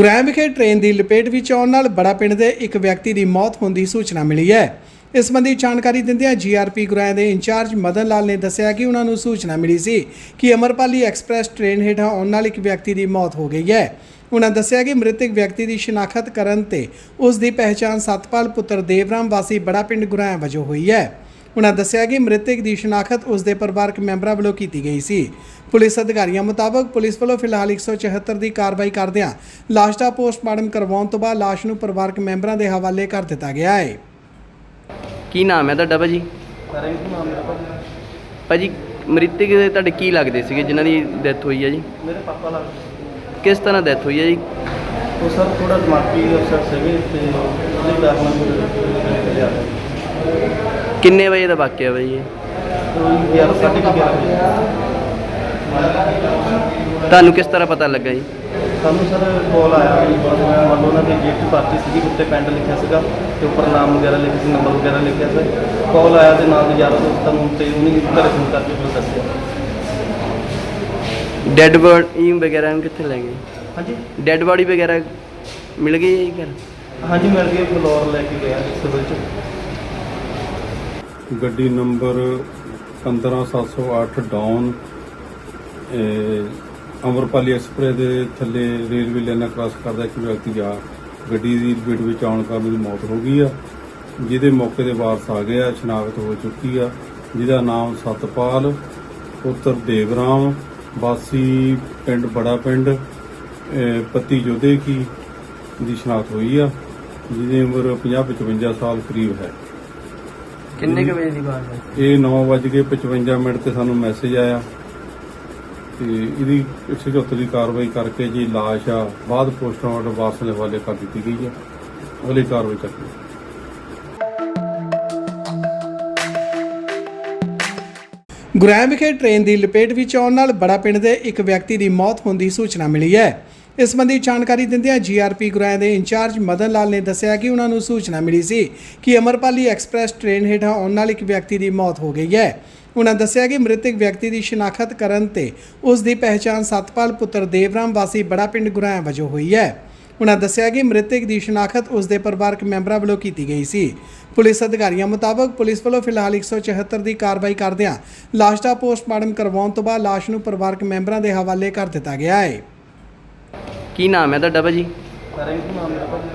ਗੁਰੈਮ ਵਿਖੇ ਟ੍ਰੇਨ ਦੀ ਲਪੇਟ ਵਿੱਚ ਆਉਣ ਨਾਲ ਬੜਾ ਪਿੰਡ ਦੇ ਇੱਕ ਵਿਅਕਤੀ ਦੀ ਮੌਤ ਹੋਣ ਦੀ ਸੂਚਨਾ ਮਿਲੀ ਹੈ। ਇਸ ਸੰਬੰਧੀ ਜਾਣਕਾਰੀ ਦਿੰਦਿਆਂ ਜੀਆਰਪੀ ਗੁਰੈਮ ਦੇ ਇੰਚਾਰਜ ਮਦਨ ਲਾਲ ਨੇ ਦੱਸਿਆ ਕਿ ਉਹਨਾਂ ਨੂੰ ਸੂਚਨਾ ਮਿਲੀ ਸੀ ਕਿ ਅਮਰਪਾਲੀ ਐਕਸਪ੍ਰੈਸ ਟ੍ਰੇਨ ਹੇਠਾਂ ਆਉਣ ਨਾਲ ਇੱਕ ਵਿਅਕਤੀ ਦੀ ਮੌਤ ਹੋ ਗਈ ਹੈ। ਉਹਨਾਂ ਦੱਸਿਆ ਕਿ ਮ੍ਰਿਤਕ ਵਿਅਕਤੀ ਦੀ ਸ਼ਨਾਖਤ ਕਰਨ ਤੇ ਉਸ ਦੀ ਪਹਿਚਾਣ ਸਤਪਾਲ ਪੁੱਤਰ ਦੇਵਰਾਮ ਵਾਸੀ ਬੜਾ ਪਿੰਡ ਗੁਰੈਮ ਵਜੋਂ ਹੋਈ ਹੈ। ਉਹਨਾਂ ਦੱਸਿਆ ਕਿ ਮ੍ਰਿਤਕ ਦੀ ਸ਼ਨਾਖਤ ਉਸ ਦੇ ਪਰਿਵਾਰਕ ਮੈਂਬਰਾਂ ਵੱਲੋਂ ਕੀਤੀ ਗਈ ਸੀ। ਪੁਲਿਸ ਅਧਿਕਾਰੀਆਂ ਮੁਤਾਬਕ ਪੁਲਿਸ ਵੱਲੋਂ ਫਿਲਹਾਲ 174 ਦੀ ਕਾਰਵਾਈ ਕਰਦਿਆਂ ਲਾਸ਼ ਦਾ ਪੋਸਟਮਾਰਟਮ ਕਰਵਾਉਣ ਤੋਂ ਬਾਅਦ ਲਾਸ਼ ਨੂੰ ਪਰਿਵਾਰਕ ਮੈਂਬਰਾਂ ਦੇ ਹਵਾਲੇ ਕਰ ਦਿੱਤਾ ਗਿਆ ਹੈ। ਕੀ ਨਾਮ ਹੈ ਤੁਹਾਡਾ ਭਾਜੀ? ਭਾਜੀ ਭਾਜੀ ਮ੍ਰਿਤਕ ਦੇ ਤੁਹਾਡੇ ਕੀ ਲੱਗਦੇ ਸੀਗੇ ਜਿਨ੍ਹਾਂ ਦੀ ਡੈਥ ਹੋਈ ਹੈ ਜੀ? ਮੇਰੇ ਪਾਪਾ ਲੱਗਦੇ। ਕਿਸ ਤਰ੍ਹਾਂ ਡੈਥ ਹੋਈ ਹੈ ਜੀ? ਉਹ ਸਰ ਥੋੜਾ ਦਿਮਾਗੀ ਅਫਸਰ ਸੀਗੇ ਤੇ ਉਹਦੇ ਕਾਰਨ ਫਿਰ ਲਿਆ ਕਿੰਨੇ ਵਜੇ ਦਾ ਵਾਕਿਆ ਭਾਜੀ ਇਹ? ਕੋਈ 11 ਸਾਢੇ ਕੁ 11 ਵਜੇ ਤੁਹਾਨੂੰ ਕਿਸ ਤਰ੍ਹਾਂ ਪਤਾ ਲੱਗਾ ਜੀ? ਸਾਨੂੰ ਸਰ ਕਾਲ ਆਇਆ ਵੀ ਮੰਨ ਲਓ ਉਹਨਾਂ ਦੀ ਗਿਫਟ ਪਾਰਟੀ ਸੀਗੀ ਉੱਤੇ ਪਿੰਡ ਲਿਖਿਆ ਸੀਗਾ ਤੇ ਉੱਪਰ ਨਾਮ ਵਗੈਰਾ ਲਿਖਿਆ ਸੀ ਨੰਬਰ ਵਗੈਰਾ ਲਿਖਿਆ ਸੀ। ਕਾਲ ਆਇਆ ਦੇ ਨਾਲ ਯਾਰ ਦੋਸਤਾਂ ਨੂੰ ਤੇ ਉਹਨੇ ਘਰੇ ਫੋਨ ਕਰਕੇ ਮੈਨੂੰ ਦੱਸਿਆ। ਡੈੱਡ ਬੋਡੀ ਵਗੈਰਾ ਨੂੰ ਕਿੱਥੇ ਲੈ ਗਏ? ਹਾਂਜੀ? ਡੈੱਡ ਬੋਡੀ ਵਗੈਰਾ ਮਿਲ ਗਈ ਹੈ ਜੀ ਘਰ? ਹਾਂਜੀ ਮਿਲ ਗਏ ਫਲੋਰ ਲੈ ਕੇ ਗਿਆ ਸਿਵਲ ਚ। ਗੱਡੀ ਨੰਬਰ 15708 ਡਾਊਨ ਅਮਰਪਾਲੀ ਐਕਸਪ੍ਰੈਸ ਦੇ ਥੱਲੇ ਰੇਲਵੇ ਲਾਈਨਾਂ ਕ੍ਰਾਸ ਕਰਦਾ ਇੱਕ ਵਿਅਕਤੀ ਆ ਗੱਡੀ ਦੀ ਲਪੇਟ ਵਿੱਚ ਆਉਣ ਕਾਰਨ ਉਹਦੀ ਮੌਤ ਹੋ ਗਈ ਆ। ਜਿਹਦੇ ਮੌਕੇ ਦੇ ਵਾਰਸ ਆ ਗਿਆ, ਸ਼ਨਾਖਤ ਹੋ ਚੁੱਕੀ ਆ। ਜਿਹਦਾ ਨਾਮ ਸਤਪਾਲ, ਪੁੱਤਰ ਦੇਵਰਾਮ, ਵਾਸੀ ਪਿੰਡ ਬੜਾ ਪਿੰਡ ਅਹ ਪਤੀ ਜੋਧੇ ਕੀ, ਦੀ ਸ਼ਨਾਖਤ ਹੋਈ ਆ, ਜਿਹਦੀ ਉਮਰ 50 55 ਸਾਲ ਕਰੀਬ ਹੈ। ਕਿੰਨੇ ਕੁ ਵਜੇ ਦੀ ਬਾਤ ਹੈ? ਇਹ 9:55 ਮਿੰਟ ਤੇ ਸਾਨੂੰ ਮੈਸੇਜ ਆਇਆ ਤੇ ਇਹਦੀ 174 ਦੀ ਕਾਰਵਾਈ ਕਰਕੇ ਜੀ ਲਾਸ਼ ਆ ਬਾਅਦ ਪੋਸਟਮਾਰਟਮ ਵਾਰਸਾਂ ਦੇ ਹਵਾਲੇ ਕਰ ਦਿੱਤੀ ਗਈ ਹੈ। ਅਗਲੀ ਕਾਰਵਾਈ ਚੱਕੀ ਗੁਰੈਮ ਵਿਖੇ ਟ੍ਰੇਨ ਦੀ ਲਪੇਟ ਵਿੱਚ ਆਉਣ ਨਾਲ ਬੜਾ ਪਿੰਡ ਦੇ ਇੱਕ ਵਿਅਕਤੀ ਦੀ ਮੌਤ ਹੋਣ ਦੀ ਸੂਚਨਾ ਮਿਲੀ ਹੈ। ਇਸ ਸੰਬੰਧੀ ਜਾਣਕਾਰੀ ਦਿੰਦਿਆਂ ਜੀਆਰਪੀ ਗੁਰੈਮ ਦੇ ਇੰਚਾਰਜ ਮਦਨ ਲਾਲ ਨੇ ਦੱਸਿਆ ਕਿ ਉਹਨਾਂ ਨੂੰ ਸੂਚਨਾ ਮਿਲੀ ਸੀ ਕਿ ਅਮਰਪਾਲੀ ਐਕਸਪ੍ਰੈਸ ਟ੍ਰੇਨ ਹੇਠਾਂ ਆਉਣ ਨਾਲ ਇੱਕ ਵਿਅਕਤੀ ਦੀ ਮੌਤ ਹੋ ਗਈ ਹੈ। ਉਹਨਾਂ ਦੱਸਿਆ ਕਿ ਮ੍ਰਿਤਕ ਵਿਅਕਤੀ ਦੀ ਸ਼ਨਾਖਤ ਕਰਨ ਤੇ ਉਸ ਦੀ ਪਹਿਚਾਣ ਸਤਪਾਲ ਪੁੱਤਰ ਦੇਵਰਾਮ ਵਾਸੀ ਬੜਾ ਪਿੰਡ ਗੁਰੈਮ ਵਜੋਂ ਹੋਈ ਹੈ। ਉਹਨਾਂ ਦੱਸਿਆ ਕਿ ਮ੍ਰਿਤਕ ਦੀ ਸ਼ਨਾਖਤ ਉਸ ਦੇ ਪਰਿਵਾਰਕ ਮੈਂਬਰਾਂ ਵੱਲੋਂ ਕੀਤੀ ਗਈ ਸੀ। ਪੁਲਿਸ ਅਧਿਕਾਰੀਆਂ ਮੁਤਾਬਕ ਪੁਲਿਸ ਵੱਲੋਂ ਫਿਲਹਾਲ 174 ਦੀ ਕਾਰਵਾਈ ਕਰਦਿਆਂ ਲਾਸ਼ ਦਾ ਪੋਸਟਮਾਰਟਮ ਕਰਵਾਉਣ ਤੋਂ ਬਾਅਦ ਲਾਸ਼ ਨੂੰ ਪਰਿਵਾਰਕ ਮੈਂਬਰਾਂ ਦੇ ਹਵਾਲੇ ਕਰ ਦਿੱਤਾ ਗਿਆ ਹੈ। ਕੀ ਨਾਮ ਹੈ ਤੁਹਾਡਾ ਭਾਜੀ? ਰਿੰਕੂ ਨਾਮ ਮੇਰਾ ਭਾਜੀ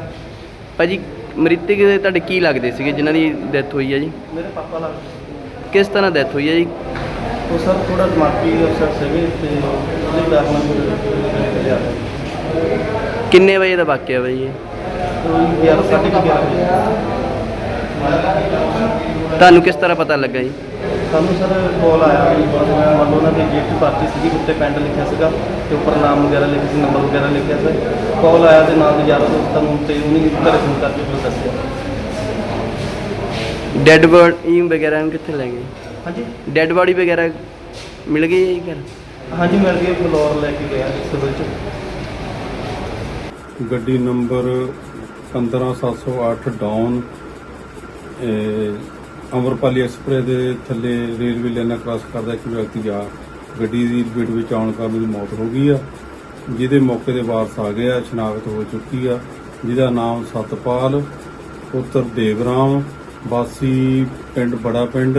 ਭਾਜੀ ਮ੍ਰਿਤਕ ਦੇ ਤੁਹਾਡੇ ਕੀ ਲੱਗਦੇ ਸੀਗੇ ਜਿਨ੍ਹਾਂ ਦੀ ਡੈਥ ਹੋਈ ਹੈ ਜੀ? ਮੇਰੇ ਪਾਪਾ ਲੱਗਦੇ। ਕਿਸ ਤਰ੍ਹਾਂ ਡੈਥ ਹੋਈ ਹੈ ਜੀ? ਉਹ ਸਰ ਥੋੜਾ ਦਿਮਾਗੀ ਅਫਸਰ ਸੀਗੇ ਤੇ ਉਹਦੇ ਕਾਰਨ ਲਿਆ ਕਿੰਨੇ ਵਜੇ ਦਾ ਵਾਕਿਆ ਭਾਜੀ ਇਹ? ਕੋਈ 11 ਸਾਢੇ ਕੁ 11 ਵਜੇ। ਤੁਹਾਨੂੰ ਕਿਸ ਤਰ੍ਹਾਂ ਪਤਾ ਲੱਗਾ ਜੀ? ਸਾਨੂੰ ਸਰ ਕਾਲ ਆਇਆ ਵੀ ਮੰਨ ਲਓ ਉਹਨਾਂ ਦੀ ਗਿਫਟ ਪਾਰਟੀ ਸੀਗੀ ਉੱਤੇ ਪਿੰਡ ਲਿਖਿਆ ਸੀਗਾ ਤੇ ਉੱਪਰ ਨਾਮ ਵਗੈਰਾ ਲਿਖਿਆ ਸੀ ਨੰਬਰ ਵਗੈਰਾ ਲਿਖਿਆ ਸੀ। ਕਾਲ ਆਇਆ ਦੇ ਨਾਲ ਯਾਰ ਦੋਸਤਾਂ ਨੂੰ ਤੇ ਉਹਨੇ ਘਰੇ ਫੋਨ ਕਰਕੇ ਮੈਨੂੰ ਦੱਸਿਆ। ਡੈੱਡ ਬੋਡੀ ਵਗੈਰਾ ਨੂੰ ਕਿੱਥੇ ਲੈ ਗਏ? ਹਾਂਜੀ? ਡੈੱਡ ਬੋਡੀ ਵਗੈਰਾ ਮਿਲ ਗਈ ਹੈ ਜੀ ਘਰ? ਹਾਂਜੀ ਮਿਲ ਗਏ ਫਲੋਰ ਲੈ ਕੇ ਗਿਆ ਸਿਵਲ ਚ ਗੱਡੀ ਨੰਬਰ 15708 ਡਾਊਨ ਅਮਰਪਾਲੀ ਐਕਸਪ੍ਰੈਸ ਦੇ ਥੱਲੇ ਰੇਲਵੇ ਲਾਈਨਾਂ ਕ੍ਰਾਸ ਕਰਦਾ ਇੱਕ ਵਿਅਕਤੀ ਆ ਗੱਡੀ ਦੀ ਲਪੇਟ ਵਿੱਚ ਆਉਣ ਕਾਰਨ ਉਹਦੀ ਮੌਤ ਹੋ ਗਈ ਆ। ਜਿਹਦੇ ਮੌਕੇ ਦੇ ਵਾਰਸ ਆ ਗਏ ਆ ਸ਼ਨਾਖਤ ਹੋ ਚੁੱਕੀ ਆ। ਜਿਹਦਾ ਨਾਮ ਸਤਪਾਲ ਪੁੱਤਰ ਦੇਵਰਾਮ ਵਾਸੀ ਪਿੰਡ ਬੜਾ ਪਿੰਡ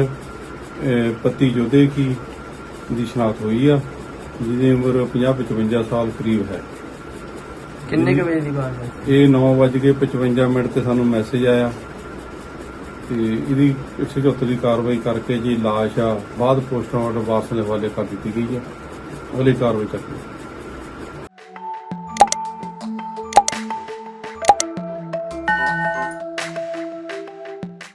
ਪਤੀ ਜੋਧੇ ਕੀ ਦੀ ਸ਼ਨਾਖਤ ਹੋਈ ਆ ਜਿਹਦੀ ਉਮਰ 50 55 ਸਾਲ ਕਰੀਬ ਹੈ। ਕਿੰਨੇ ਕੁ ਵਜੇ ਦੀ ਬਾਤ ਹੈ? ਇਹ 9:55 ਮਿੰਟ ਤੇ ਸਾਨੂੰ ਮੈਸੇਜ ਆਇਆ। ਤੇ ਇਹਦੀ 174 ਦੀ ਕਾਰਵਾਈ ਕਰਕੇ ਜੀ ਲਾਸ਼ ਆ, ਬਾਅਦ ਪੋਸਟਮਾਰਟਮ ਵਾਰਸਾਂ ਦੇ ਹਵਾਲੇ ਕਰ ਦਿੱਤੀ ਗਈ ਹੈ। ਅਗਲੀ ਕਾਰਵਾਈ ਚੱਕੀ